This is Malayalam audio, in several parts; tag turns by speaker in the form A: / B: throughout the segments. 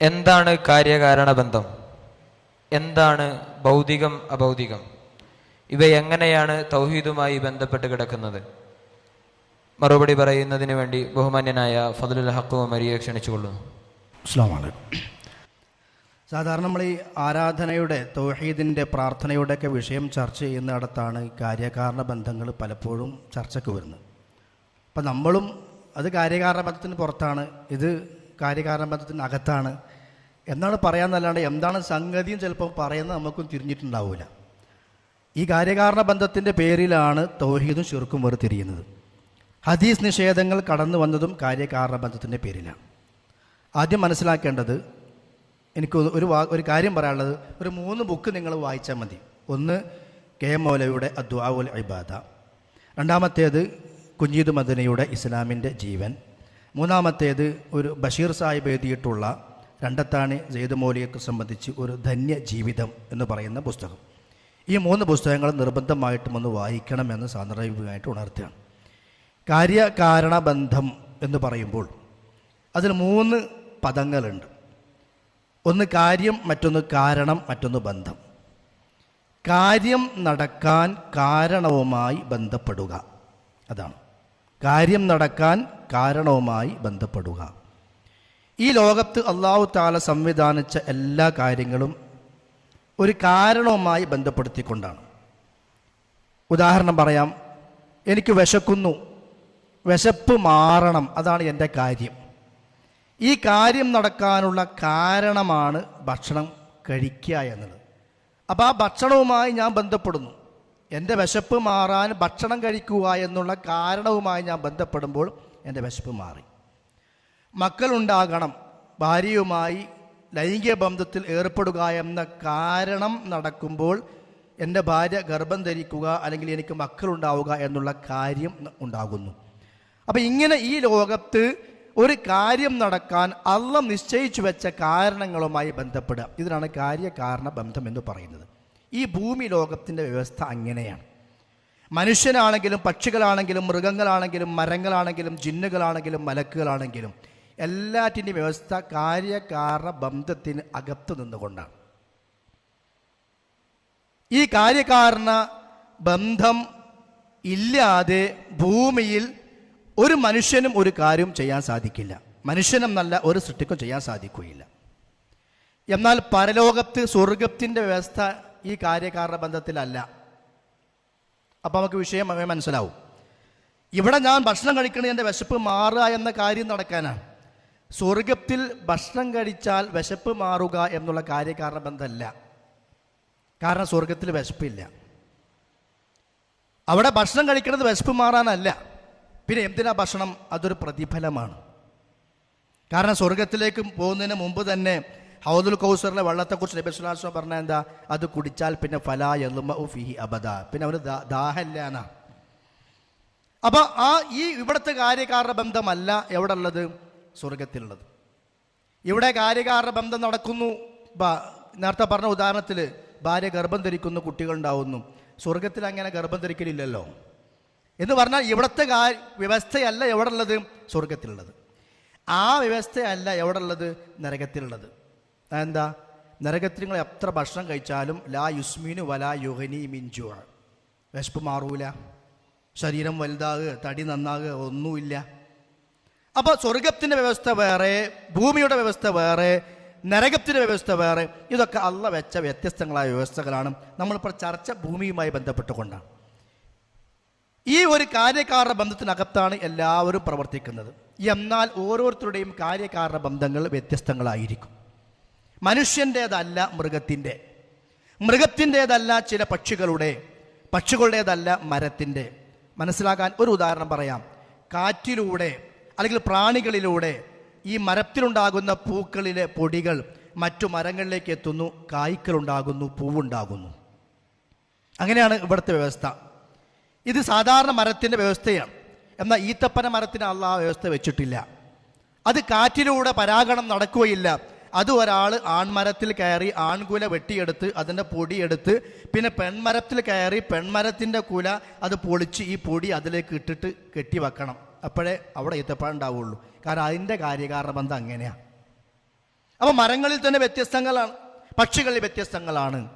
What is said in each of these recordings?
A: എന്താണ് കാര്യകാരണ ബന്ധം? എന്താണ് ഭൗതികം അഭൗതികം? ഇവ എങ്ങനെയാണ് തൗഹീദുമായി ബന്ധപ്പെട്ട് കിടക്കുന്നത്? മറുപടി പറയുന്നതിന് വേണ്ടി ബഹുമാന്യനായ ഫതുലുൽ ഹക്കു മരിയെ ക്ഷണിച്ചുകൊള്ളുന്നു.
B: അസ്ലാമാണ് സാധാരണ നമ്മൾ ഈ ആരാധനയുടെ തൗഹീദിന്റെ പ്രാർത്ഥനയുടെയൊക്കെ വിഷയം ചർച്ച ചെയ്യുന്നിടത്താണ് കാര്യകാരണ ബന്ധങ്ങൾ പലപ്പോഴും ചർച്ചയ്ക്ക് വരുന്നത്. അപ്പം നമ്മളും അത് കാര്യകാരണ ബന്ധത്തിന് പുറത്താണ്. ഇത് കാര്യകാരണ ബന്ധത്തിന് അകത്താണ് എന്നാണ് പറയാമെന്നല്ലാണ്ട് എന്താണ് സംഗതിയും ചിലപ്പോൾ പറയുന്നത് നമുക്കും തിരിഞ്ഞിട്ടുണ്ടാവില്ല ഈ കാര്യകാരണ ബന്ധത്തിന്റെ പേരിലാണ് തൗഹീദും വേറെ വേർതിരിയുന്നത്. ഹദീസ് നിഷേധങ്ങൾ കടന്നു വന്നതും കാര്യകാരണ ബന്ധത്തിന്റെ പേരിലാണ്. ആദ്യം മനസ്സിലാക്കേണ്ടത് എനിക്ക് ഒരു- ഒരു വാ ഒരു കാര്യം പറയാനുള്ളത്. ഒരു മൂന്ന് ബുക്ക് നിങ്ങൾ വായിച്ചാൽ മതി. ഒന്ന് കെ എം മൗലവിയുടെ അദ്വാവുൽ ഇബാദ. രണ്ടാമത്തേത് കുഞ്ഞീദ് മദനയുടെ ഇസ്ലാമിന്റെ ജീവൻ. മൂന്നാമത്തേത് ഒരു ബഷീർ സാഹിബ് എഴുതിയിട്ടുള്ള രണ്ടത്താണി സെയ്ദ് മൗലിയൊക്കെ സംബന്ധിച്ച് ഒരു ധന്യ ജീവിതം എന്ന് പറയുന്ന പുസ്തകം. ഈ മൂന്ന് പുസ്തകങ്ങൾ നിർബന്ധമായിട്ടും ഒന്ന് വായിക്കണമെന്ന് സാന്ദർഭികമായിട്ട് ഉണർത്തുകയാണ്. കാര്യകാരണ ബന്ധം എന്ന് പറയുമ്പോൾ അതിൽ മൂന്ന് പദങ്ങളുണ്ട്. ഒന്ന് കാര്യം മറ്റൊന്ന് കാരണം മറ്റൊന്ന് ബന്ധം. കാര്യം നടക്കാൻ കാരണവുമായി ബന്ധപ്പെടുക. അതാണ്. കാര്യം നടക്കാൻ കാരണവുമായി ബന്ധപ്പെടുക. ഈ ലോകത്ത് അള്ളാഹു താല സംവിധാനിച്ച എല്ലാ കാര്യങ്ങളും ഒരു കാരണവുമായി ബന്ധപ്പെടുത്തിക്കൊണ്ടാണ്. ഉദാഹരണം പറയാം എനിക്ക് വിശക്കുന്നു വിശപ്പ് മാറണം അതാണ് എന്റെ കാര്യം. ഈ കാര്യം നടക്കാനുള്ള കാരണമാണ് ഭക്ഷണം കഴിക്കുക എന്നുള്ളത്. അപ്പോൾ ആ ഭക്ഷണവുമായി ഞാൻ ബന്ധപ്പെടുന്നു. എന്റെ വിശപ്പ് മാറാൻ ഭക്ഷണം കഴിക്കുക എന്നുള്ള കാരണവുമായി ഞാൻ ബന്ധപ്പെടുമ്പോൾ എന്റെ വിശപ്പ് മാറി. മക്കളുണ്ടാകണം. ഭാര്യയുമായി ലൈംഗിക ബന്ധത്തിൽ ഏർപ്പെടുക എന്ന കാരണം നടക്കുമ്പോൾ എന്റെ ഭാര്യ ഗർഭം ധരിക്കുക അല്ലെങ്കിൽ എനിക്ക് മക്കളുണ്ടാവുക എന്നുള്ള കാര്യം ഉണ്ടാകുന്നു. അപ്പം ഇങ്ങനെ ഈ ലോകത്ത് ഒരു കാര്യം നടക്കാൻ അല്ല നിശ്ചയിച്ചു വെച്ച കാരണങ്ങളുമായി ബന്ധപ്പെടുക. ഇതിനാണ് കാര്യകാരണ ബന്ധം എന്ന് പറയുന്നത്. ഈ ഭൂമി ലോകത്തിന്റെ വ്യവസ്ഥ അങ്ങനെയാണ്. മനുഷ്യനാണെങ്കിലും പക്ഷികളാണെങ്കിലും മൃഗങ്ങളാണെങ്കിലും മരങ്ങളാണെങ്കിലും ജിന്നുകളാണെങ്കിലും മലക്കുകളാണെങ്കിലും എല്ലാറ്റിന്റെയും വ്യവസ്ഥ കാര്യകാരണ ബന്ധത്തിന് അകത്ത് നിന്നുകൊണ്ടാണ്. ഈ കാര്യകാരണ ബന്ധം ഇല്ലാതെ ഭൂമിയിൽ ഒരു മനുഷ്യനും ഒരു കാര്യവും ചെയ്യാൻ സാധിക്കില്ല. മനുഷ്യനെന്നല്ല ഒരു സൃഷ്ടിക്കും ചെയ്യാൻ സാധിക്കുകയില്ല. എന്നാൽ പരലോകത്ത് സ്വർഗത്തിന്റെ വ്യവസ്ഥ ഈ കാര്യകാരണ ബന്ധത്തിലല്ല. അപ്പോൾ നമുക്ക് വിഷയം മനസ്സിലാവും. ഇവിടെ ഞാൻ ഭക്ഷണം കഴിക്കണത് എന്റെ വിശപ്പ് മാറുക എന്ന കാര്യം നടക്കാനാണ്. സ്വർഗത്തിൽ ഭക്ഷണം കഴിച്ചാൽ വിശപ്പ് മാറുക എന്നുള്ള കാര്യകാരണ ബന്ധമല്ല. കാരണം സ്വർഗത്തിൽ വിശപ്പില്ല. അവിടെ ഭക്ഷണം കഴിക്കുന്നത് വിശപ്പ് മാറാനല്ല. പിന്നെ എന്തിനാ ഭക്ഷണം? അതൊരു പ്രതിഫലമാണ്. കാരണം സ്വർഗത്തിലേക്ക് പോകുന്നതിന് മുമ്പ് തന്നെ ഹൗദുൽ കൗസറിലെ വെള്ളത്തെക്കുറിച്ച് നബി പറഞ്ഞാൽ പറഞ്ഞ എന്താ? അത് കുടിച്ചാൽ പിന്നെ ഫല എളുമ ഫിഹി അബദ. പിന്നെ അവന് ദാഹല്ലാന അപ്പോൾ അപ്പൊ ആ ഈ ഇവിടുത്തെ കാര്യകാരണ ബന്ധമല്ല എവിടെ ഉള്ളത് സ്വർഗത്തിലുള്ളത് ഇവിടെ കാര്യകാരണ ബന്ധം നടക്കുന്നു. നേരത്തെ പറഞ്ഞ ഉദാഹരണത്തിൽ ഭാര്യ ഗർഭം ധരിക്കുന്നു കുട്ടികളുണ്ടാവുന്നു. സ്വർഗത്തിൽ അങ്ങനെ ഗർഭം ധരിക്കലില്ലല്ലോ. എന്ന് പറഞ്ഞാൽ ഇവിടുത്തെ വ്യവസ്ഥയല്ല എവിടെ ഉള്ളത് സ്വർഗത്തിലുള്ളത് ആ വ്യവസ്ഥയല്ല എവിടെ ഉള്ളത് നരകത്തിലുള്ളത്. എന്താ നരകത്തിൽ നിങ്ങൾ എത്ര ഭക്ഷണം കഴിച്ചാലും ലാ യുസ്മീനു വലാ യുഹനി മിൻജു വിശപ്പ് മാറൂല. ശരീരം വലുതാകുക തടി നന്നാകുക ഒന്നുമില്ല. അപ്പോൾ സ്വർഗത്തിന്റെ വ്യവസ്ഥ വേറെ ഭൂമിയുടെ വ്യവസ്ഥ വേറെ നരകത്തിന്റെ വ്യവസ്ഥ വേറെ. ഇതൊക്കെ അല്ല വെച്ച വ്യത്യസ്തങ്ങളായ വ്യവസ്ഥകളാണ്. നമ്മളിപ്പോൾ ചർച്ച ഭൂമിയുമായി ബന്ധപ്പെട്ടുകൊണ്ടാണ്. ഈ ഒരു കാര്യക്കാരുടെ ബന്ധത്തിനകത്താണ് എല്ലാവരും പ്രവർത്തിക്കുന്നത്. എന്നാൽ ഓരോരുത്തരുടെയും കാര്യക്കാരുടെ ബന്ധങ്ങൾ വ്യത്യസ്തങ്ങളായിരിക്കും. മനുഷ്യന്റേതല്ല മൃഗത്തിന്റെ. മൃഗത്തിന്റേതല്ല ചില പക്ഷികളുടെ. പക്ഷികളുടേതല്ല മരത്തിന്റെ. മനസ്സിലാക്കാൻ ഒരു ഉദാഹരണം പറയാം. കാറ്റിലൂടെ അല്ലെങ്കിൽ പ്രാണികളിലൂടെ ഈ മരത്തിലുണ്ടാകുന്ന പൂക്കളിലെ പൊടികൾ മറ്റു മരങ്ങളിലേക്ക് എത്തുന്നു കായ്ക്കലുണ്ടാകുന്നു പൂവുണ്ടാകുന്നു. അങ്ങനെയാണ് ഇവിടുത്തെ വ്യവസ്ഥ. ഇത് സാധാരണ മരത്തിന്റെ വ്യവസ്ഥയാണ്. എന്നാൽ ഈത്തപ്പന മരത്തിന് അല്ല ആ വ്യവസ്ഥ വെച്ചിട്ടില്ല. അത് കാറ്റിലൂടെ പരാഗണം നടക്കുകയില്ല. അത് ഒരാൾ ആൺമരത്തിൽ കയറി ആൺകുല വെട്ടിയെടുത്ത് അതിന്റെ പൊടിയെടുത്ത് പിന്നെ പെൺമരത്തിൽ കയറി പെൺമരത്തിന്റെ കുല അത് പൊളിച്ച് ഈ പൊടി അതിലേക്ക് ഇട്ടിട്ട് കെട്ടി വെക്കണം അപ്പോഴേ അവിടെ ഈത്തപ്പഴുണ്ടാവുള്ളൂ കാരണം അതിന്റെ കാര്യകാരണ ബന്ധം അങ്ങനെയാണ് അപ്പോൾ മരങ്ങളിൽ തന്നെ വ്യത്യസ്തങ്ങളാണ് പക്ഷികളിൽ വ്യത്യസ്തങ്ങളാണ്.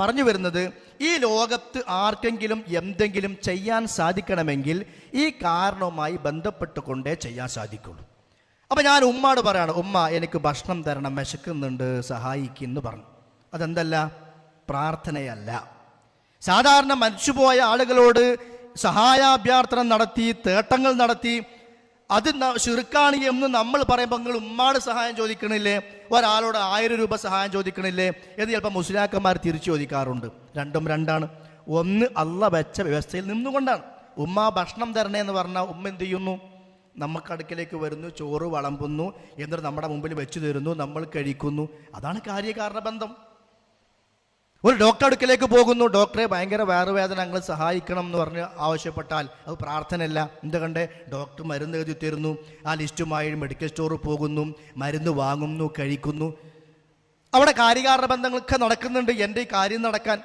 B: പറഞ്ഞു വരുന്നത് ഈ ലോകത്ത് ആർക്കെങ്കിലും എന്തെങ്കിലും ചെയ്യാൻ സാധിക്കണമെങ്കിൽ ഈ കാരണവുമായി ബന്ധപ്പെട്ടുകൊണ്ടേ ചെയ്യാൻ സാധിക്കുള്ളൂ. അപ്പം ഞാൻ ഉമ്മാട് പറയാണ് ഉമ്മ എനിക്ക് ഭക്ഷണം തരണം വിശക്കുന്നുണ്ട് സഹായിക്കുന്നു പറഞ്ഞു. അതെന്തല്ല? പ്രാർത്ഥനയല്ല. സാധാരണ മരിച്ചുപോയ ആളുകളോട് സഹായാഭ്യർത്ഥന നടത്തി തേട്ടങ്ങൾ നടത്തി. അത് ചുരുക്കാണ് എന്ന് നമ്മൾ പറയുമ്പോൾ നിങ്ങൾ ഉമ്മാട് സഹായം ചോദിക്കണില്ലേ? ഒരാളോട് ആയിരം രൂപ സഹായം ചോദിക്കണില്ലേ? എന്ന് ചിലപ്പോൾ മുസ്ലിയാക്കന്മാർ തിരിച്ചു ചോദിക്കാറുണ്ട്. രണ്ടും രണ്ടാണ്. ഒന്ന് അല്ല വെച്ച വ്യവസ്ഥയിൽ നിന്നുകൊണ്ടാണ്. ഉമ്മ ഭക്ഷണം തരണേ എന്ന് പറഞ്ഞാൽ ഉമ്മ എന്ത് ചെയ്യുന്നു? നമുക്ക് അടുക്കലേക്ക് വരുന്നു ചോറ് വളമ്പുന്നു എന്നിട്ട് നമ്മുടെ മുമ്പിൽ വെച്ചു തരുന്നു നമ്മൾ കഴിക്കുന്നു. അതാണ് കാര്യകാരണ ബന്ധം. ഒരു ഡോക്ടർ അടുക്കലേക്ക് പോകുന്നു. ഡോക്ടറെ ഭയങ്കര വയറുവേദന ഞങ്ങൾ സഹായിക്കണം എന്ന് പറഞ്ഞ് ആവശ്യപ്പെട്ടാൽ അത് പ്രാർത്ഥനയല്ല. കണ്ടേ? ഡോക്ടർ മരുന്ന് എഴുതി തരുന്നു. ആ ലിസ്റ്റുമായി മെഡിക്കൽ സ്റ്റോറിൽ പോകുന്നു. മരുന്ന് വാങ്ങുന്നു കഴിക്കുന്നു. അവിടെ കാര്യകാരണ ബന്ധങ്ങളൊക്കെ നടക്കുന്നുണ്ട്. എന്റെ ഈ കാര്യം നടക്കാൻ.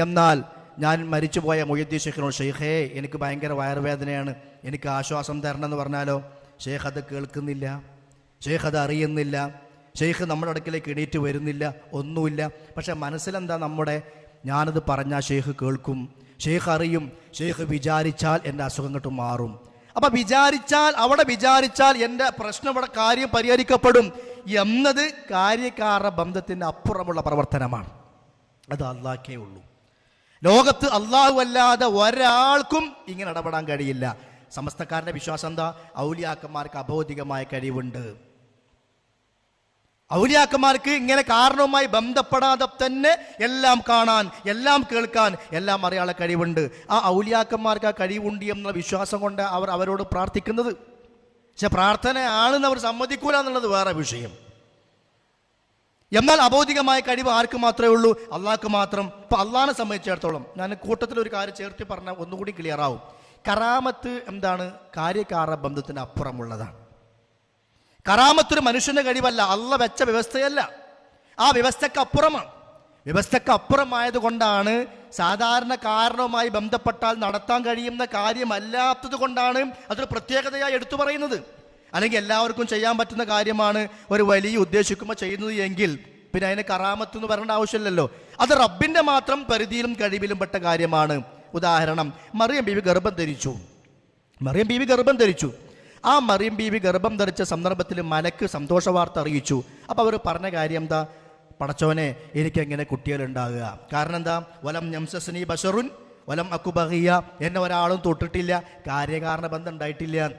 B: എന്നാൽ ഞാൻ മരിച്ചുപോയ മൊയ്യദ്ദീൻ ഷെയ്ഖിനോട് ഷെയ്ഖേ എനിക്ക് ഭയങ്കര വയറുവേദനയാണ്. എനിക്ക് ആശ്വാസം തരണം എന്ന് പറഞ്ഞാലോ? ഷെയ്ഖ് അത് കേൾക്കുന്നില്ല. ഷെയ്ഖ് അത് അറിയുന്നില്ല. ഷെയ്ഖ് നമ്മുടെ അടുക്കിലേക്ക് എണീറ്റ് വരുന്നില്ല ഒന്നുമില്ല. പക്ഷെ മനസ്സിലെന്താ നമ്മുടെ? ഞാനത് പറഞ്ഞാൽ ഷെയ്ഖ് കേൾക്കും. ഷെയ്ഖ് അറിയും ഷെയ്ഖ് വിചാരിച്ചാൽ എന്റെ അസുഖം കിട്ടും മാറും. അപ്പൊ വിചാരിച്ചാൽ അവിടെ വിചാരിച്ചാൽ എന്റെ പ്രശ്നം ഇവിടെ കാര്യം പരിഹരിക്കപ്പെടും എന്നത് കാര്യക്കാരുടെ ബന്ധത്തിന് അപ്പുറമുള്ള പ്രവർത്തനമാണ്. അത് അള്ളാഹ്ക്കേ ഉള്ളൂ. ലോകത്ത് അള്ളാഹു അല്ലാതെ ഒരാൾക്കും ഇങ്ങനെ ഇടപെടാൻ കഴിയില്ല. സമസ്തക്കാരന്റെ വിശ്വാസം എന്താ? ഔലിയാക്കന്മാർക്ക് അബൗദികമായ കഴിവുണ്ട്. ഔലിയാക്കന്മാർക്ക് ഇങ്ങനെ കാരണവുമായി ബന്ധപ്പെടാതെ തന്നെ എല്ലാം കാണാൻ എല്ലാം കേൾക്കാൻ എല്ലാം അറിയാനുള്ള കഴിവുണ്ട്. ആ ഔലിയാക്കന്മാർക്ക് ആ കഴിവുണ്ട് എന്നുള്ള വിശ്വാസം കൊണ്ട് അവർ അവരോട് പ്രാർത്ഥിക്കുന്നത്. പക്ഷെ പ്രാർത്ഥനയാണെന്ന് അവർ സമ്മതിക്കൂല എന്നുള്ളത് വേറെ വിഷയം. എന്നാൽ അബൗദികമായ കഴിവ് ആർക്ക് മാത്രമേ ഉള്ളൂ? അള്ളാഹ്ക്ക് മാത്രം. ഇപ്പൊ അള്ളാഹിനെ സംബന്ധിച്ചിടത്തോളം ഞാൻ കൂട്ടത്തിൽ ഒരു കാര്യം ചേർത്ത് പറഞ്ഞാൽ ഒന്നുകൂടി ക്ലിയർ ആവും. കറാമത്ത് എന്താണ്? കാര്യകാര ബന്ധത്തിന് അപ്പുറമുള്ളതാണ്. കറാമത്ത് ഒരു മനുഷ്യന്റെ കഴിവല്ല അല്ല വെച്ച വ്യവസ്ഥയല്ല. ആ വ്യവസ്ഥക്കപ്പുറമാണ്. അപ്പുറമാണ് വ്യവസ്ഥക്ക് അപ്പുറമായത് കൊണ്ടാണ് സാധാരണ കാരണവുമായി ബന്ധപ്പെട്ടാൽ നടത്താൻ കഴിയുന്ന കാര്യമല്ലാത്തത് കൊണ്ടാണ് അതൊരു പ്രത്യേകതയായി എടുത്തു പറയുന്നത്. അല്ലെങ്കിൽ എല്ലാവർക്കും ചെയ്യാൻ പറ്റുന്ന കാര്യമാണ് ഒരു വലിയ ഉദ്ദേശിക്കുമ്പോൾ ചെയ്യുന്നത് എങ്കിൽ പിന്നെ അതിന് കറാമത്ത് എന്ന് പറയേണ്ട ആവശ്യമില്ലല്ലോ. അത് റബ്ബിന്റെ മാത്രം പരിധിയിലും കഴിവിലും പെട്ട കാര്യമാണ്. ഉദാഹരണം മറിയം ബീവി ഗർഭം ധരിച്ചു. മറിയം ബീവി ഗർഭം ധരിച്ചു. ആ മറിയം ബീവി ഗർഭം ധരിച്ച സന്ദർഭത്തിൽ മലക്ക് സന്തോഷ വാർത്ത അറിയിച്ചു. അപ്പോൾ അവർ പറഞ്ഞ കാര്യം എന്താ? പടച്ചോനെ എനിക്ക് എങ്ങനെ കുട്ടികളുണ്ടാകുക കാരണം എന്താ? വലം ഞംസസ്നി ബഷറുൻ വലം അക്കുബഹിയ എന്നെ ഒരാളും തൊട്ടിട്ടില്ല കാര്യകാരണ ബന്ധം ഉണ്ടായിട്ടില്ല.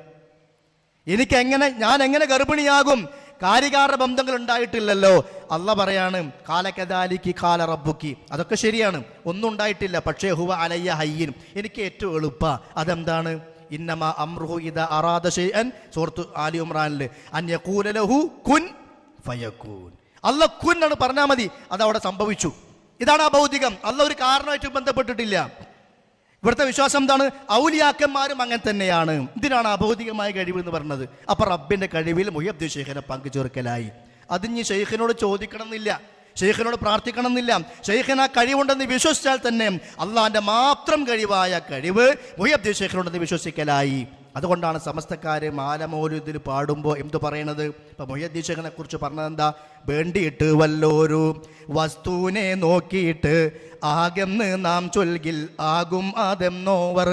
B: എനിക്ക് എങ്ങനെ ഞാൻ എങ്ങനെ ഗർഭിണിയാകും? കാര്യകാരണ ബന്ധങ്ങൾ ഉണ്ടായിട്ടില്ലല്ലോ. അല്ല പറയാണ് കാലക്കദാലിക്ക് കാല റബ്ബുക്കി. അതൊക്കെ ശരിയാണ്. ഒന്നും ഉണ്ടായിട്ടില്ല. പക്ഷേ ഹുവ അലയ്യ ഹയ്യൻ. എനിക്ക് ഏറ്റവും എളുപ്പ. അതെന്താണ്? ഇന്നമ അമ്രുഹു ഇത അറാദ ഷൈഅൻ സൂറത്ത് ആലി ഉമ്രാനിൽ അൻ യഖൂല ലഹു കുൻ ഫയക്കൂൻ അല്ല കുൻ എന്ന് പറഞ്ഞാൽ മതി അത് അതവിടെ സംഭവിച്ചു. ഇതാണ് ആ ഭൗതികം. അല്ല ഒരു കാരണമായിട്ട് ബന്ധപ്പെട്ടിട്ടില്ല. ഇവിടുത്തെ വിശ്വാസം എന്താണ്? ഔലിയാക്കന്മാരും അങ്ങനെ തന്നെയാണ്. ഇതിനാണ് അഭൗതികമായ കഴിവ് എന്ന് പറഞ്ഞത്. അപ്പൊ റബ്ബിന്റെ കഴിവിൽ മുഹബ്ദ് ഷെയ്ഖിനെ പങ്കുചേർക്കലായി. അതിഞ്ഞ് ഷെയ്ഖിനോട് ചോദിക്കണം എന്നില്ല ഷെയ്ഖിനോട് പ്രാർത്ഥിക്കണം എന്നില്ല ഷെയ്ഖിന് ആ കഴിവുണ്ടെന്ന് വിശ്വസിച്ചാൽ തന്നെ അള്ളാഹിന്റെ മാത്രം കഴിവായ കഴിവ് മുഹബ്ദ് ഷെയ്ഖിനുണ്ടെന്ന് വിശ്വസിക്കലായി. അതുകൊണ്ടാണ് സമസ്തക്കാർ മാലമൗലുദിൽ പാടുമ്പോൾ എന്ത് പറയണത്? ഇപ്പം മൊയ്യദ്ദീൻ ഷെയ്ഖിനെ കുറിച്ച് പറഞ്ഞത് എന്താ വേണ്ടിയിട്ട് വല്ലോരു വസ്തുവിനെ നോക്കിയിട്ട് ആകെന്ന് നാം ചൊൽകിൽ ആകും അതെന്നോവർ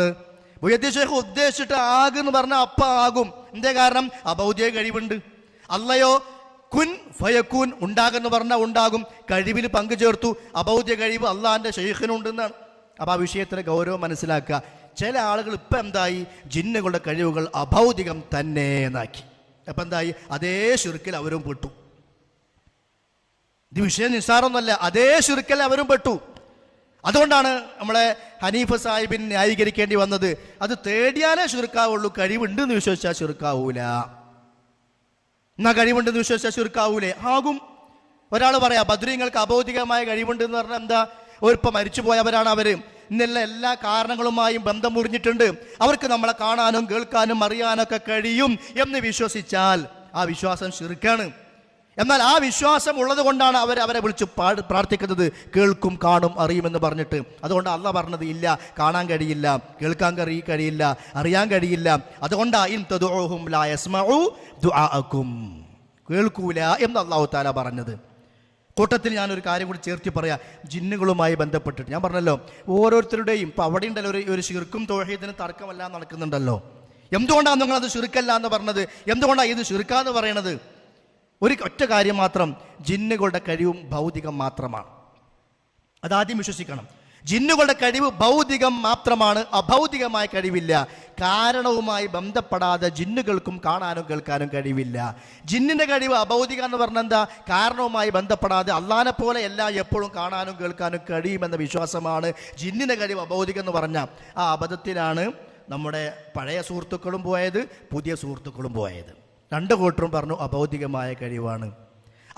B: മൊയ്യദ്ദീൻ ഷെയ്ഖ് ഉദ്ദേശിച്ചിട്ട് ആകെന്ന് പറഞ്ഞാൽ അപ്പ ആകും. എന്തേ കാരണം? അബൗദ്യ കഴിവുണ്ട്. അല്ലയോ? കുൻ ഫയക്കൂൻ ഉണ്ടാകെന്ന് പറഞ്ഞാൽ ഉണ്ടാകും. കഴിവിൽ പങ്കുചേർത്തു അബൗദ്യ കഴിവ് അള്ളാഹിന്റെ ഷെയ്ഖിനുണ്ടെന്നാണ് അപ്പൊ ആ വിഷയത്തിന് ഗൗരവം മനസ്സിലാക്കുക. ചില ആളുകൾ ഇപ്പം എന്തായി? ജിന്നുകളുടെ കഴിവുകൾ അഭൗതികം തന്നെ എന്നാക്കി അപ്പം എന്തായി? അതേ ശിർക്കിൽ അവരും പെട്ടു. ഇത് വിഷയം നിസ്സാരമൊന്നുമല്ല. അതേ ശിർക്കിൽ അവരും പെട്ടു. അതുകൊണ്ടാണ് നമ്മളെ ഹനീഫ് സാഹിബിൻ ന്യായീകരിക്കേണ്ടി വന്നത്. അത് തേടിയാലേ ചുരുക്കാവുള്ളൂ. കഴിവുണ്ടെന്ന് വിശ്വസിച്ചാൽ ചുരുക്കാവൂല. എന്നാ കഴിവുണ്ടെന്ന് വിശ്വസിച്ചാൽ ചുരുക്കാവൂലേ ആകും. ഒരാൾ പറയാം ബദ്രീങ്ങൾക്ക് കഴിവുണ്ട് എന്ന് പറഞ്ഞാൽ എന്താ? ഇപ്പൊ മരിച്ചുപോയവരാണ് അവർ ഇന്നുള്ള എല്ലാ കാരണങ്ങളുമായും ബന്ധം മുറിഞ്ഞിട്ടുണ്ട്. അവർക്ക് നമ്മളെ കാണാനും കേൾക്കാനും അറിയാനൊക്കെ കഴിയും എന്ന് വിശ്വസിച്ചാൽ ആ വിശ്വാസം ശിർക്കാണ്. എന്നാൽ ആ വിശ്വാസം ഉള്ളത് കൊണ്ടാണ് അവർ അവരെ വിളിച്ച് പ്രാർത്ഥിക്കുന്നത്. കേൾക്കും കാണും അറിയുമെന്ന് പറഞ്ഞിട്ട്. അതുകൊണ്ട് അല്ല പറഞ്ഞത് ഇല്ല. കാണാൻ കഴിയില്ല. കേൾക്കാൻ കഴി കഴിയില്ല. അറിയാൻ കഴിയില്ല. അതുകൊണ്ടാണ് കേൾക്കൂല എന്ന് അള്ളാഹു താല പറഞ്ഞത്. കൂട്ടത്തിൽ ഞാനൊരു കാര്യം കൂടി ചേർത്തി പറയാം. ജിന്നുകളുമായി ബന്ധപ്പെട്ടിട്ട്. ഞാൻ പറഞ്ഞല്ലോ ഓരോരുത്തരുടെയും ഇപ്പം അവിടെ ഉണ്ടല്ലോ ഒരു ഒരു ശിർക്കും തോഹീദിനും തർക്കമല്ല നടക്കുന്നുണ്ടല്ലോ. എന്തുകൊണ്ടാണ് നിങ്ങളത് ശിർക്കല്ല എന്ന് പറഞ്ഞത്? എന്തുകൊണ്ടാണ് ഇത് ശിർക്കാന്ന് പറയണത്? ഒരു ഒറ്റ കാര്യം മാത്രം ജിന്നുകളുടെ കഴിവും ഭൗതികം മാത്രമാണ്. അതാദ്യം വിശ്വസിക്കണം. ജിന്നുകളുടെ കഴിവ് ഭൗതികം മാത്രമാണ് അഭൗതികമായ കഴിവില്ല. കാരണവുമായി ബന്ധപ്പെടാതെ ജിന്നുകൾക്കും കാണാനും കേൾക്കാനും കഴിവില്ല. ജിന്നിന്റെ കഴിവ് അഭൗതിക എന്ന് പറഞ്ഞാൽ എന്താ? കാരണവുമായി ബന്ധപ്പെടാതെ അള്ളാനെ പോലെ എല്ലാം എപ്പോഴും കാണാനും കേൾക്കാനും കഴിയുമെന്ന വിശ്വാസമാണ് ജിന്നിന്റെ കഴിവ് അഭൗതികം എന്ന് പറഞ്ഞാൽ ആ അബദ്ധത്തിലാണ് നമ്മുടെ പഴയ സുഹൃത്തുക്കളും പോയത് പുതിയ സുഹൃത്തുക്കളും പോയത്. രണ്ട് കൂട്ടരും പറഞ്ഞു അഭൗതികമായ കഴിവാണ്.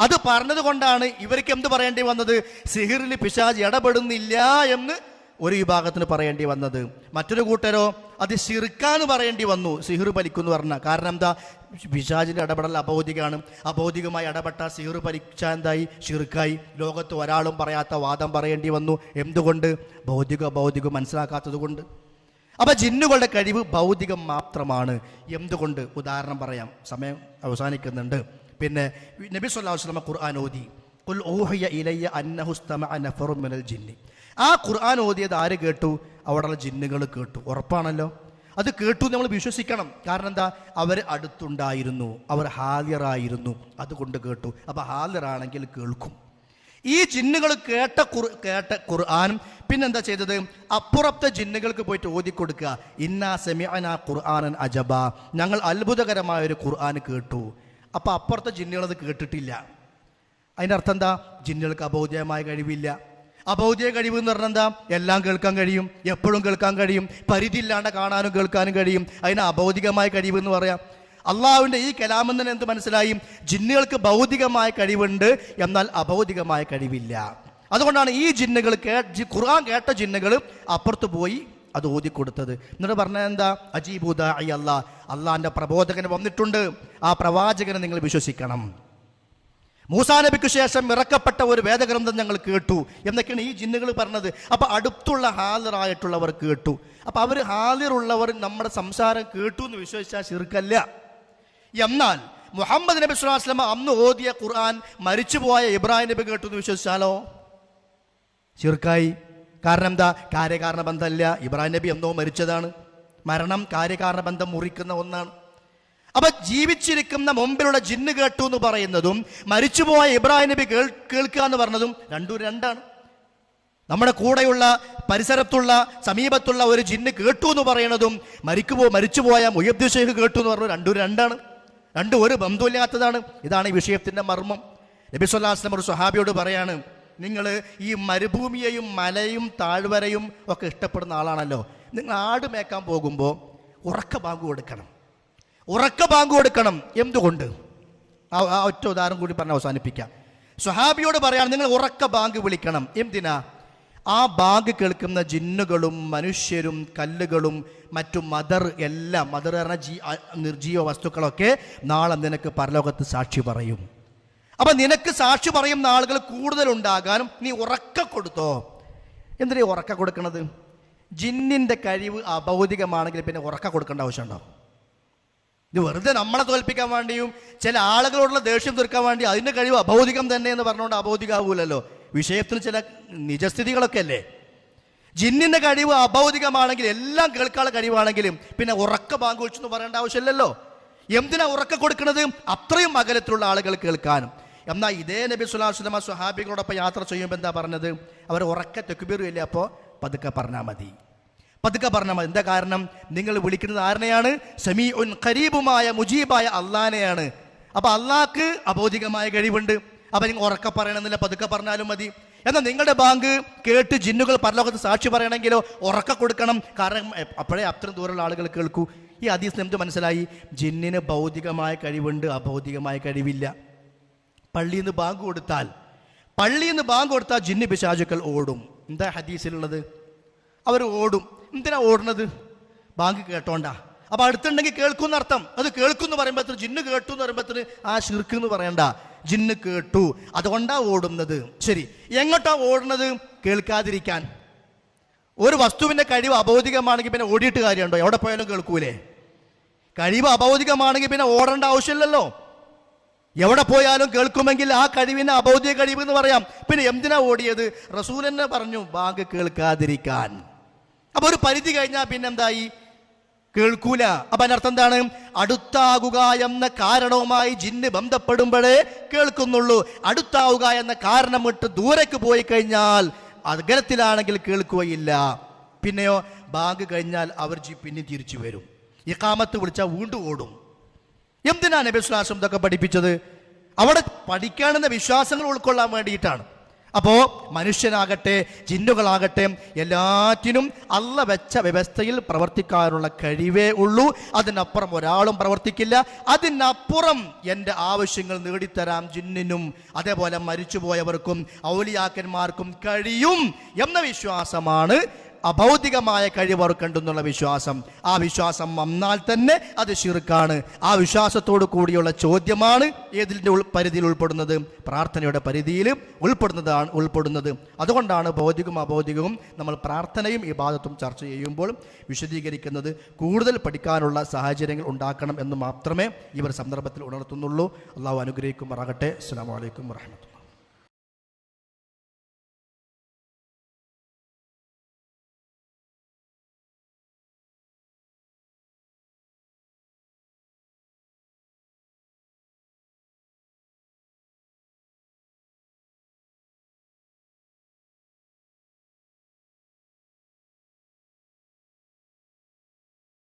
B: അത് പറഞ്ഞതുകൊണ്ടാണ് ഇവർക്ക് എന്ത് പറയേണ്ടി വന്നത്? സിഹിറിൽ പിശാജ് ഇടപെടുന്നില്ല എന്ന് ഒരു വിഭാഗത്തിന് പറയേണ്ടി വന്നത്. മറ്റൊരു കൂട്ടരോ അത് ശിർക്കാന്ന് പറയേണ്ടി വന്നു. സിഹിർ പലിക്കുന്നു പറഞ്ഞ. കാരണം എന്താ? പിശാജിന്റെ ഇടപെടൽ അബൗദികമാണ് അബൗദികമായി ഇടപെട്ട സിഹിർ പലിച്ച എന്തായി? ഷിർക്കായി ലോകത്ത് ഒരാളും പറയാത്ത വാദം പറയേണ്ടി വന്നു. എന്തുകൊണ്ട്? ഭൗതിക ഭൗതികം മനസ്സിലാക്കാത്തത് കൊണ്ട് അപ്പൊ ജിന്നുകളുടെ കഴിവ് ഭൗതികം മാത്രമാണ്. എന്തുകൊണ്ട്? ഉദാഹരണം പറയാം. സമയം അവസാനിക്കുന്നുണ്ട്. പിന്നെ നബി സല്ലല്ലാഹു അലൈഹി വസല്ലം ഖുർആൻ ഓതി. ഖുൽ ഊഹിയ ഇലയ്യ അന്നഹു ഇസ്തമഅ നഫറും ജിന്നി. ആ ഖുർആൻ ഓതിയത് ആര് കേട്ടു? അവിടെയുള്ള ജിന്നുകൾ കേട്ടു. ഉറപ്പാണല്ലോ? അത് കേട്ടു നമ്മൾ വിശ്വസിക്കണം. കാരണം എന്താ? അവർ അടുത്തുണ്ടായിരുന്നു. അവർ ഹാലിയറായിരുന്നു. അതുകൊണ്ട് കേട്ടു. അപ്പൊ ഹാലിയറാണെങ്കിൽ കേൾക്കും. ഈ ജിന്നുകൾ കേട്ട കുറു കേട്ട ഖുർആാനും പിന്നെന്താ ചെയ്തത്? അപ്പുറത്തെ ജിന്നുകൾക്ക് പോയിട്ട് ഓതി കൊടുക്കുക ഇന്നാ സെമിഅന ഖുർആാനൻ അജബ. ഞങ്ങൾ അത്ഭുതകരമായ ഒരു ഖുർആൻ കേട്ടു. അപ്പോൾ അപ്പുറത്തെ ജിന്നുകളത് കേട്ടിട്ടില്ല. അതിന്റെ അർത്ഥം എന്താ? ജിന്നുകൾക്ക് അബൗദ്യമായ കഴിവില്ല. അബൗദ്യ കഴിവ് എന്ന് പറഞ്ഞാൽ എന്താ? എല്ലാം കേൾക്കാൻ കഴിയും എപ്പോഴും കേൾക്കാൻ കഴിയും പരിധിയില്ലാണ്ട് കാണാനും കേൾക്കാനും കഴിയും. അതിന് അബൗദികമായ കഴിവ് എന്ന് പറയാം. അള്ളാഹുവിന്റെ ഈ കലാമെന്ന് എന്ത് മനസ്സിലായി? ജിന്നുകൾക്ക് ഭൗതികമായ കഴിവുണ്ട് എന്നാൽ അഭൗതികമായ കഴിവില്ല. അതുകൊണ്ടാണ് ഈ ജിന്നുകൾ കേ ഖുർആൻ കേട്ട ജിന്നുകൾ അപ്പുറത്ത് പോയി അത് ഓതി കൊടുത്തത് എന്നിട്ട് പറഞ്ഞത് എന്താ? അജീബുദ ഐ അല്ലാ. അള്ളാഹിന്റെ പ്രബോധകൻ വന്നിട്ടുണ്ട്. ആ പ്രവാചകനെ നിങ്ങൾ വിശ്വസിക്കണം. മൂസാ നബിക്ക് ശേഷം ഇറക്കപ്പെട്ട ഒരു വേദഗ്രന്ഥം ഞങ്ങൾ കേട്ടു. എന്നൊക്കെയാണ് ഈ ജിന്നുകൾ പറഞ്ഞത്. അപ്പോൾ അടുത്തുള്ള ഹാജറായിട്ടുള്ളവർ കേട്ടു. അപ്പോൾ അവർ ഹാലിറുള്ളവർ നമ്മുടെ സംസാരം കേട്ടു എന്ന് വിശ്വസിച്ചാൽ ശിർക്കല്ല. എന്നാൽ മുഹമ്മദ് നബി സ്വലാസ്ലമ അന്ന് ഓതിയ ഖുർആൻ മരിച്ചുപോയ ഇബ്രാഹിം നബി കേട്ടു എന്ന് വിശ്വസിച്ചാലോ? ചെറുക്കായി കാരണം എന്താ? കാര്യകാരണ ബന്ധമല്ല ഇബ്രാഹിം നബി എന്നോ മരിച്ചതാണ്. മരണം കാര്യകാരണ ബന്ധം മുറിക്കുന്ന ഒന്നാണ്. അപ്പൊ ജീവിച്ചിരിക്കുന്ന മുമ്പിലുള്ള ജിന്ന് കേട്ടു എന്ന് പറയുന്നതും മരിച്ചുപോയ ഇബ്രാഹിം നബി കേൾ കേൾക്കുക എന്ന് പറഞ്ഞതും രണ്ടും രണ്ടാണ്. നമ്മുടെ കൂടെയുള്ള പരിസരത്തുള്ള സമീപത്തുള്ള ഒരു ജിന്ന് കേട്ടു എന്ന് പറയുന്നതും മരിക്കുപോ മരിച്ചുപോയ മുയബ്ദ് ഷെയ്ഖ് കേട്ടു എന്ന് പറഞ്ഞത് രണ്ടും രണ്ടാണ്. രണ്ടും ഒരു ബന്ധമില്ലാത്തതാണ് ഇതാണ് ഈ വിഷയത്തിന്റെ മർമ്മം. നബി സ്വല്ലാസ്ലം ഒരു സ്വഹാബിയോട് പറയാണ് നിങ്ങൾ ഈ മരുഭൂമിയെയും മലയും താഴ്വരയും ഒക്കെ ഇഷ്ടപ്പെടുന്ന ആളാണല്ലോ. നിങ്ങൾ ആട് മേക്കാൻ പോകുമ്പോൾ ഉറക്ക ബാങ്ക് കൊടുക്കണം. ഉറക്ക ബാങ്ക് കൊടുക്കണം. എന്തുകൊണ്ട്? ആ ആ ഒറ്റ ഉദാഹരണം കൂടി പറഞ്ഞ് അവസാനിപ്പിക്കാം. സ്വഹാബിയോട് പറയാണ് നിങ്ങൾ ഉറക്ക ബാങ്ക് വിളിക്കണം. എന്തിനാ? ആ ബാഗ് കേൾക്കുന്ന ജിന്നുകളും മനുഷ്യരും കല്ലുകളും മറ്റു മദർ എല്ലാം മദർ പറഞ്ഞ ജീ നിർജീവ വസ്തുക്കളൊക്കെ നാളെ നിനക്ക് പരലോകത്ത് സാക്ഷി പറയും. അപ്പൊ നിനക്ക് സാക്ഷി പറയുന്ന ആളുകൾ കൂടുതൽ ഉണ്ടാകാനും നീ ഉറക്ക കൊടുത്തോ? എന്തിനാ ഉറക്ക കൊടുക്കണത്? ജിന്നിന്റെ കഴിവ് അഭൗതികമാണെങ്കിൽ പിന്നെ ഉറക്ക കൊടുക്കേണ്ട ആവശ്യമുണ്ടോ? ഇത് വെറുതെ നമ്മളെ തോൽപ്പിക്കാൻ വേണ്ടിയും ചില ആളുകളോടുള്ള ദേഷ്യം തീർക്കാൻ വേണ്ടി അതിന്റെ കഴിവ് അഭൗതികം തന്നെ എന്ന് പറഞ്ഞുകൊണ്ട് അഭൗതികാവൂലല്ലോ. വിഷയത്തിന് ചില നിജസ്ഥിതികളൊക്കെ അല്ലേ? ജിന്നിന്റെ കഴിവ് അഭൗതികമാണെങ്കിൽ എല്ലാം കേൾക്കാനുള്ള കഴിവാണെങ്കിലും പിന്നെ ഉറക്ക ബാങ്ക് വിളിച്ചെന്ന് പറയേണ്ട ആവശ്യമില്ലല്ലോ. എന്തിനാ ഉറക്ക കൊടുക്കുന്നത്? അത്രയും അകലത്തിലുള്ള ആളുകൾ കേൾക്കാനും. എന്നാൽ ഇതേ നബി സുലാസ്ലമ സുഹാബികളോടൊപ്പം യാത്ര ചെയ്യുമ്പോൾ എന്താ പറഞ്ഞത്? അവർ ഉറക്ക തെക്കുപേറുകയില്ലേ അപ്പോൾ പതുക്കെ പറഞ്ഞാൽ മതി. പതുക്കെ പറഞ്ഞാൽ മതി. എന്താ കാരണം? നിങ്ങൾ വിളിക്കുന്നത് ആരനെയാണ്? സമീ ഉൻ ഖരീബുമായ മുജീബായ അള്ളാനെയാണ്. അപ്പൊ അള്ളാഹ്ക്ക് അബോധികമായ കഴിവുണ്ട്. അപ്പൊ നിങ്ങൾ ഉറക്കെ പറയണമെന്നില്ല പതുക്കെ പറഞ്ഞാലും മതി. എന്നാൽ നിങ്ങളുടെ ബാങ്ക് കേട്ട് ജിന്നുകൾ പരലോകത്ത് സാക്ഷി പറയണമെങ്കിലോ ഉറക്ക കൊടുക്കണം. കാരണം അപ്പോഴേ അത്രയും ദൂരമുള്ള ആളുകൾ കേൾക്കൂ. ഈ ഹദീസ് നമുക്ക് മനസ്സിലായി? ജിന്നിന് ഭൗതികമായ കഴിവുണ്ട് അഭൗതികമായ കഴിവില്ല. പള്ളിയിൽ നിന്ന് ബാങ്ക് കൊടുത്താൽ പള്ളിയിൽ നിന്ന് ബാങ്ക് കൊടുത്താൽ ജിന്ന് പിശാചുക്കൾ ഓടും. എന്താ ഹദീസിലുള്ളത്? അവർ ഓടും. എന്തിനാ ഓടുന്നത്? ബാങ്ക് കേട്ടോണ്ടാ. അപ്പൊ അടുത്തുണ്ടെങ്കിൽ കേൾക്കും അർത്ഥം അത് കേൾക്കും എന്ന് പറയുമ്പോൾ ജിന്ന് കേട്ടു എന്ന് പറയുമ്പോഴത്തേന് ആ ശിർക്ക് എന്ന് പറയണ്ട. ജിന്ന് കേട്ടു. അതുകൊണ്ടാ ഓടുന്നത്. ശരി. എങ്ങോട്ടാ ഓടുന്നത്? കേൾക്കാതിരിക്കാൻ. ഒരു വസ്തുവിന്റെ കഴിവ് അബൗദികമാണെങ്കിൽ പിന്നെ ഓടിയിട്ട് കാര്യമുണ്ടോ? എവിടെ പോയാലും കേൾക്കൂലേ? കഴിവ് അബൗദികമാണെങ്കിൽ പിന്നെ ഓടേണ്ട ആവശ്യമില്ലല്ലോ. എവിടെ പോയാലും കേൾക്കുമെങ്കിൽ ആ കഴിവിനെ അബൗദ്യ കഴിവ് എന്ന് പറയാം. പിന്നെ എന്തിനാ ഓടിയത്? റസൂൽ പറഞ്ഞു ബാങ്ക് കേൾക്കാതിരിക്കാൻ. അപ്പൊ ഒരു പരിധി കഴിഞ്ഞാൽ പിന്നെന്തായി? കേൾക്കൂല. അപ്പൊ അതിനർത്ഥം എന്താണ്? അടുത്താകുക എന്ന കാരണവുമായി ജിന്ന് ബന്ധപ്പെടുമ്പോഴേ കേൾക്കുന്നുള്ളൂ. അടുത്താവുക എന്ന കാരണം വിട്ട് ദൂരേക്ക് പോയി കഴിഞ്ഞാൽ അകലത്തിലാണെങ്കിൽ കേൾക്കുകയില്ല. പിന്നെയോ ബാങ്ക് കഴിഞ്ഞാൽ അവർ ജി പിന്നെ തിരിച്ചു വരും. ഇക്കാമത്ത് വിളിച്ചാൽ വീണ്ടും ഓടും. എന്തിനാണ് നബിസ്ലാസം ഇതൊക്കെ പഠിപ്പിച്ചത്? അവിടെ പഠിക്കാനെന്ന വിശ്വാസങ്ങൾ ഉൾക്കൊള്ളാൻ വേണ്ടിയിട്ടാണ്. അപ്പോൾ മനുഷ്യനാകട്ടെ ജിന്നുകളാകട്ടെ എല്ലാറ്റിനും അല്ല വെച്ച വ്യവസ്ഥയിൽ പ്രവർത്തിക്കാനുള്ള കഴിവേ ഉള്ളൂ. അതിനപ്പുറം ഒരാളും പ്രവർത്തിക്കില്ല. അതിനപ്പുറം എന്റെ ആവശ്യങ്ങൾ നേടിത്തരാം ജിന്നിനും. അതേപോലെ മരിച്ചുപോയവർക്കും ഔലിയാക്കന്മാർക്കും കഴിയും എന്ന വിശ്വാസമാണ് അഭൗതികമായ കഴിവ് അവർക്കുണ്ടെന്നുള്ള വിശ്വാസം. ആ വിശ്വാസം വന്നാൽ തന്നെ അത് ശിർക്കാണ്. ആ വിശ്വാസത്തോടു കൂടിയുള്ള ചോദ്യമാണ് ഏതിന്റെ ഉൾ പരിധിയിൽ ഉൾപ്പെടുന്നത്? പ്രാർത്ഥനയുടെ പരിധിയിൽ ഉൾപ്പെടുന്നതാണ് ഉൾപ്പെടുന്നത്. അതുകൊണ്ടാണ് ഭൗതികവും അഭൗതികവും നമ്മൾ പ്രാർത്ഥനയും ഈ ഇബാദത്തും ചർച്ച ചെയ്യുമ്പോൾ വിശദീകരിക്കുന്നത് കൂടുതൽ പഠിക്കാനുള്ള സാഹചര്യങ്ങൾ ഉണ്ടാക്കണം എന്ന് മാത്രമേ ഇവർ സന്ദർഭത്തിൽ ഉണർത്തുന്നുള്ളൂ. അള്ളാഹു അനുഗ്രഹിക്കുമാറാകട്ടെ. അസ്സാം വലൈക്കും വാഹമത്തുള്ള